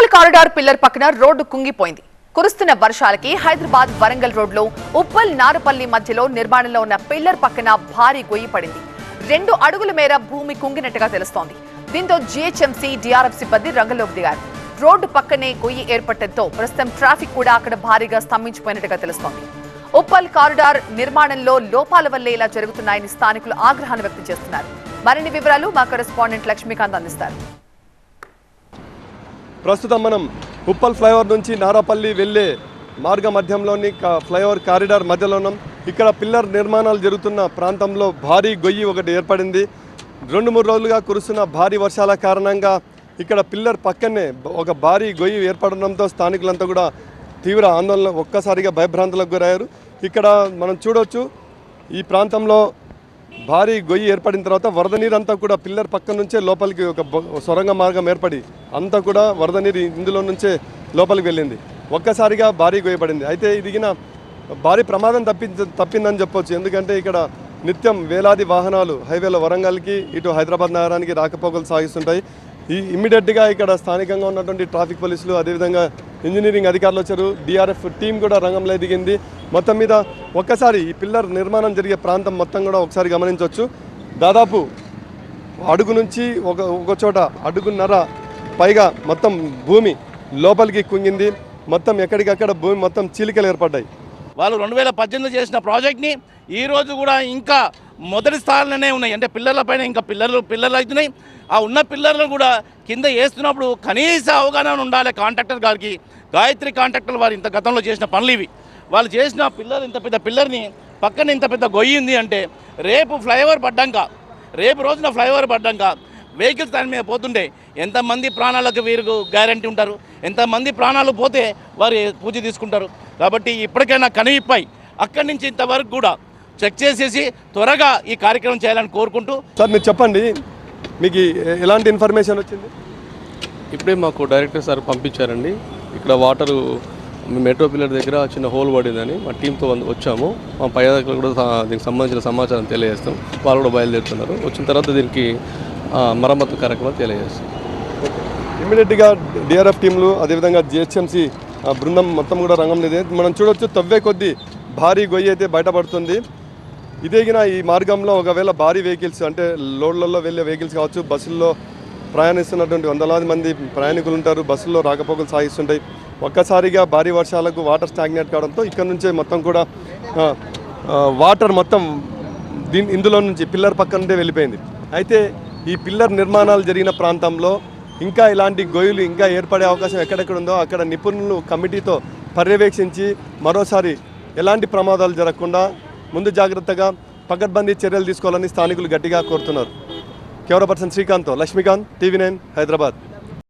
Uppal corridor pillar పక్కన road కుంగిపోయింది. కురుస్తున్న వర్షాలకి హైదరాబాద్ వరంగల్ రోడ్లో ఉప్పల్ నారపల్లి మధ్యలో నిర్మాణంలో ఉన్న పిల్లర్ పక్కన భారీ గొయ్యి పడింది. రెండు అడుగుల మేర భూమి కుంగినట్టుగా తెలుస్తోంది. దీంతో జీహెచ్ఎంసీ డిఆర్ఎఫ్ సిబ్బంది రంగంలోకి దిగారు. రోడ్డు పక్కనే గొయ్యి ఏర్పడటంతో ప్రస్తుతం ట్రాఫిక్ కూడా అక్కడ భారీగా స్తంభించిపోయినట్టుగా తెలుస్తోంది. ఉప్పల్ కారిడార్ నిర్మాణంలో లోపాల వల్లే ఇలా జరుగుతున్నాయని స్థానికులు ఆగ్రహాన్ని వ్యక్తం చేస్తున్నారు. మరిన్ని వివరాలు మా కరెస్పాండెంట్ లక్ష్మీకాంత్ అందిస్తారు. ప్రస్తుతం మనం ఉప్పల్ ఫ్లైఓవర్ నుంచి నారాపల్లి వెళ్ళే మార్గ మధ్యంలోని ఫ్లైఓవర్ కారిడార్ మధ్యలో ఉన్నాం. ఇక్కడ పిల్లర్ నిర్మాణాలు జరుగుతున్న ప్రాంతంలో భారీ గొయ్యి ఒకటి ఏర్పడింది. రెండు మూడు రోజులుగా కురుస్తున్న భారీ వర్షాల కారణంగా ఇక్కడ పిల్లర్ పక్కనే ఒక భారీ గొయ్యి ఏర్పడడంతో స్థానికులంతా కూడా తీవ్ర ఆందోళన ఒక్కసారిగా భయభ్రాంతులకు గురయ్యారు. ఇక్కడ మనం చూడవచ్చు ఈ ప్రాంతంలో భారీ గొయ్యి ఏర్పడిన తర్వాత వరద నీరు అంతా కూడా పిల్లర్ పక్క నుంచే లోపలికి ఒక సొరంగ మార్గం ఏర్పడి అంతా కూడా వరద నీరు ఇందులో నుంచే లోపలికి వెళ్ళింది. ఒక్కసారిగా భారీ గొయ్యపడింది అయితే ఇదిగిన భారీ ప్రమాదం తప్పి తప్పిందని చెప్పొచ్చు. ఎందుకంటే ఇక్కడ నిత్యం వేలాది వాహనాలు హైవేల వరంగల్కి ఇటు హైదరాబాద్ నగరానికి రాకపోకలు సాగిస్తుంటాయి. ఈ ఇమ్మీడియట్గా ఇక్కడ స్థానికంగా ఉన్నటువంటి ట్రాఫిక్ పోలీసులు అదేవిధంగా ఇంజనీరింగ్ అధికారులు వచ్చారు. డిఆర్ఎఫ్ టీం కూడా రంగంలో దిగింది మొత్తం మీద ఒక్కసారి ఈ పిల్లర్ నిర్మాణం జరిగే ప్రాంతం మొత్తం కూడా ఒకసారి గమనించవచ్చు. దాదాపు అడుగు నుంచి ఒక ఒక చోట అడుగున్నర పైగా మొత్తం భూమి లోపలికి కుంగింది. మొత్తం ఎక్కడికక్కడ భూమి మొత్తం చీలికలు ఏర్పడ్డాయి. వాళ్ళు రెండు వేల పద్దెనిమిది చేసిన ప్రాజెక్ట్ని ఈరోజు కూడా ఇంకా మొదటి స్థానంలోనే ఉన్నాయి. అంటే పిల్లలపైన ఇంకా పిల్లలు పిల్లలు అవుతున్నాయి ఆ ఉన్న పిల్లర్లు కూడా కింద వేస్తున్నప్పుడు కనీస అవగాహన ఉండాలి కాంట్రాక్టర్ గారికి. గాయత్రి కాంట్రాక్టర్ వారు ఇంత గతంలో చేసిన పనులు ఇవి. వాళ్ళు చేసిన పిల్లలు ఇంత పెద్ద పిల్లర్ని పక్కన ఇంత పెద్ద గొయ్యింది అంటే రేపు ఫ్లైఓవర్ పడ్డాక రేపు రోజున ఫ్లైఓవర్ పడ్డాక వెహికల్స్ దాని మీద పోతుండే. ఎంతమంది ప్రాణాలకు వీరు గ్యారంటీ ఉంటారు? ఎంతమంది ప్రాణాలు పోతే వారు పూజ తీసుకుంటారు? కాబట్టి ఇప్పటికైనా కనివిప్పై అక్కడి నుంచి ఇంతవరకు కూడా చెక్ చేసేసి త్వరగా ఈ కార్యక్రమం చేయాలని కోరుకుంటూ సార్ మీరు చెప్పండి. మీకు ఎలాంటి ఇన్ఫర్మేషన్ వచ్చింది? ఇప్పుడే మాకు డైరెక్టర్ సార్ పంపించారండి. ఇక్కడ వాటరు మెట్రో పిల్లర్ దగ్గర చిన్న హోల్ పడిందని మా టీంతో వచ్చాము. మా పై అధికారులు కూడా దీనికి సంబంధించిన సమాచారం తెలియజేస్తాం. వాళ్ళు కూడా బయలుదేరుతున్నారు. వచ్చిన తర్వాత దీనికి మరమ్మతు కార్యక్రమం తెలియజేస్తాం. ఇమ్మీడియట్గా డిఆర్ఎఫ్ టీంలు అదేవిధంగా జిహెచ్ఎంసీ బృందం మొత్తం కూడా రంగంలో ಇದೆ మనం చూడొచ్చు తవ్వే కొద్దీ భారీ గొయ్యి అయితే బయటపడుతుంది. ఇదేగిన ఈ మార్గంలో ఒకవేళ భారీ వెహికల్స్ అంటే లోడ్లలో వెళ్ళే వెహికల్స్ కావచ్చు బస్సుల్లో ప్రయాణిస్తున్నటువంటి వందలాది మంది ప్రయాణికులు ఉంటారు బస్సుల్లో రాకపోకలు సాగిస్తుంటాయి. ఒక్కసారిగా భారీ వర్షాలకు వాటర్ స్టాగ్నేట్ కావడంతో ఇక్కడ నుంచే మొత్తం కూడా వాటర్ మొత్తం దీని ఇందులో నుంచి పిల్లర్ పక్క నుండే వెళ్ళిపోయింది. అయితే ఈ పిల్లర్ నిర్మాణాలు జరిగిన ప్రాంతంలో ఇంకా ఇలాంటి గొయ్యలు ఇంకా ఏర్పడే అవకాశం ఎక్కడెక్కడ ఉందో అక్కడ నిపుణులు కమిటీతో పర్యవేక్షించి మరోసారి ఎలాంటి ప్రమాదాలు జరగకుండా ముందు జాగ్రత్తగా పకడ్బందీ చర్యలు తీసుకోవాలని స్థానికులు గట్టిగా కోరుతున్నారు. కెమెరా పర్సన్ శ్రీకాంత్తో లక్ష్మీకాంత్ టీవీ నైన్ హైదరాబాద్.